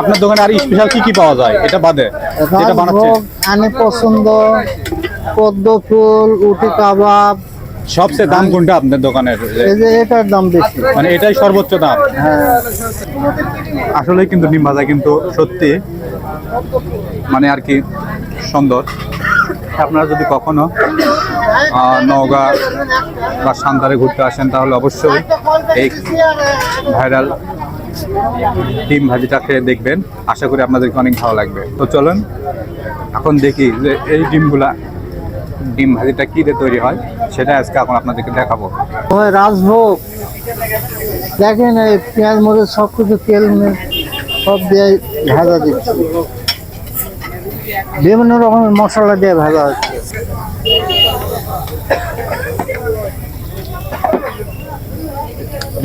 আপনার দোকানে আর স্পেশাল কি কি পাওয়া যায়? এটা বাদে। যেটা বানাচ্ছেন। আনে পছন্দ পদ্ম ফুল উটি কাবাব। সবচেয়ে দাম কোনটা আপনার দোকানের? এই যে এটার দাম বেশি। মানে এটাই সর্বোচ্চ দাম? হ্যাঁ। আসলে কিন্তু নিম ভাজা কিন্তু সত্যি মানে আর কি সুন্দর। আপনারা যদি কখনো নওগাঁ বা সান্তারে ঘুরতে আসেন তাহলে অবশ্যই এই ভাইরাল ডিম ভাজিটা খেয়ে দেখবেন। আশা করি আপনাদেরকে অনেক ভালো লাগবে। তো চলুন, এখন দেখি যে এই ডিমগুলা, ডিম ভাজিটা কী দিয়ে তৈরি হয়, সেটা আজকে এখন আপনাদেরকে দেখাবো। রাজভোগ, দেখেন এই পেঁয়াজ, মরিচ সব কিছু তেল সব দিয়ে ভাজা দিচ্ছে। বিভিন্ন রকমের মশলা দিয়ে ভাজা হচ্ছে।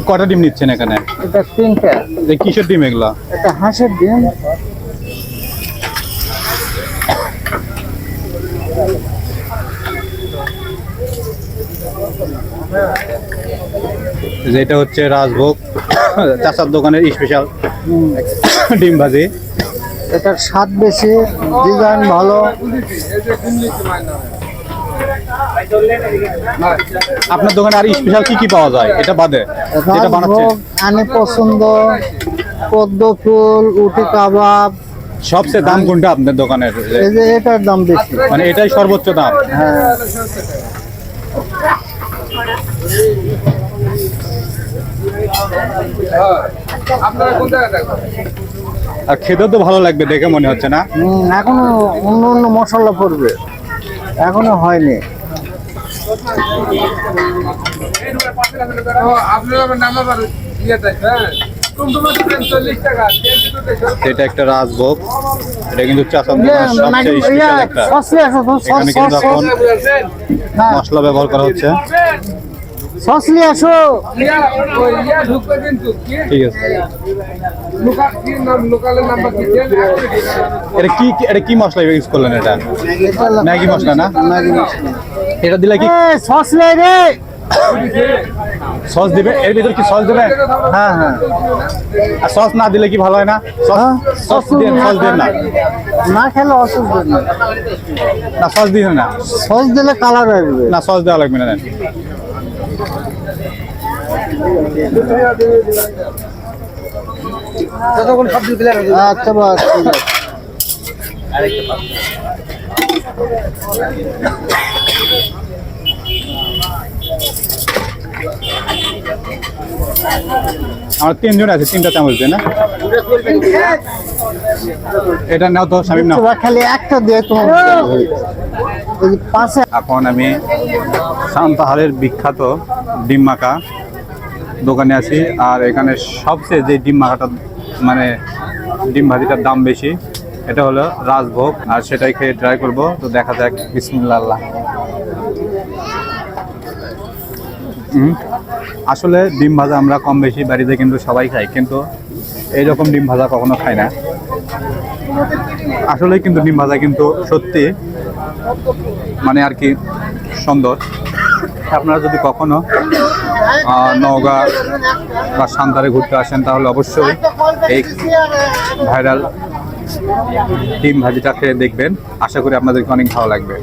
কটা ডিম নিচ্ছেন এখানে? এটা তিনটা। যে কিসের ডিম এগুলা? এটা হাঁসের ডিম। যেটা হচ্ছে রাজভোগ চাচার দোকানের স্পেশাল ডিম ভাজি। এটার স্বাদ বেশি ডিজাইন ভালো। আপনার দোকানে আর স্পেশাল কি কি পাওয়া যায়? এটা বাদে। যেটা বানাচ্ছেন। আনে পছন্দ পদ্ম ফুল উটি কাবাব। সবচেয়ে দাম কোনটা আপনার দোকানের? এই যে এটার দাম বেশি। মানে এটাই সর্বোচ্চ দাম। হ্যাঁ আর খেতেও তো ভালো লাগবে দেখে মনে হচ্ছে না? এখনও অন্য অন্য মশলা পড়বে। এখনও হয়নি। এটা একটা রাজভোগ। এটা কিন্তু চাচার দোকানের সবচেয়ে স্পেশাল একটা। এখানে কিন্তু এখন মশলা ব্যবহার করা হচ্ছে। সসলি আসো। ঠিক আছে। এটা কি এটা কি মশলা ইউজ করলেন এটা? ম্যাগি মশলা না? এটা দিলে কি সসলি রে। সস দিবে? এর ভিতর কি সস দিবে? হ্যাঁ হ্যাঁ। আর সস না দিলে কি ভালো হয় না? সস হ্যাঁ, সস দিয়ে সস দেন না। না খেলে অসুস্থ না। সস দিন না। সস দিলে কালার আসবে না সস দেওয়া লাগবে না আচ্ছা বাস ঠিক আছে। আমার তিনজন আছে তিনটা চামচ দিয়ে না? এটা নাও তো স্বামী নাও। খালি একটা দিয়ে তোমার পাশে এখন আমি সান্তাহারের বিখ্যাত ডিম মাখা দোকানে আছি আর এখানে সবচেয়ে যে ডিম মাখাটা মানে ডিম ভাজিটার দাম বেশি এটা হলো রাজভোগ আর সেটাই খেয়ে ট্রাই করব তো দেখা যাক বিসমিল্লাহ। আল্লাহ। আসলে ডিম ভাজা আমরা কম বেশি বাড়িতে কিন্তু সবাই খাই, কিন্তু এইরকম ডিম ভাজা কখনো খাই না। আসলে কিন্তু ডিম ভাজা কিন্তু সত্যি মানে আর কি সুন্দর। আপনারা যদি কখনো নওগাঁ বা সান্তারে ঘুরতে আসেন, তাহলে অবশ্যই এই ভাইরাল ডিম ভাজিটা খেয়ে দেখবেন। আশা করি আপনাদেরকে অনেক ভালো লাগবে।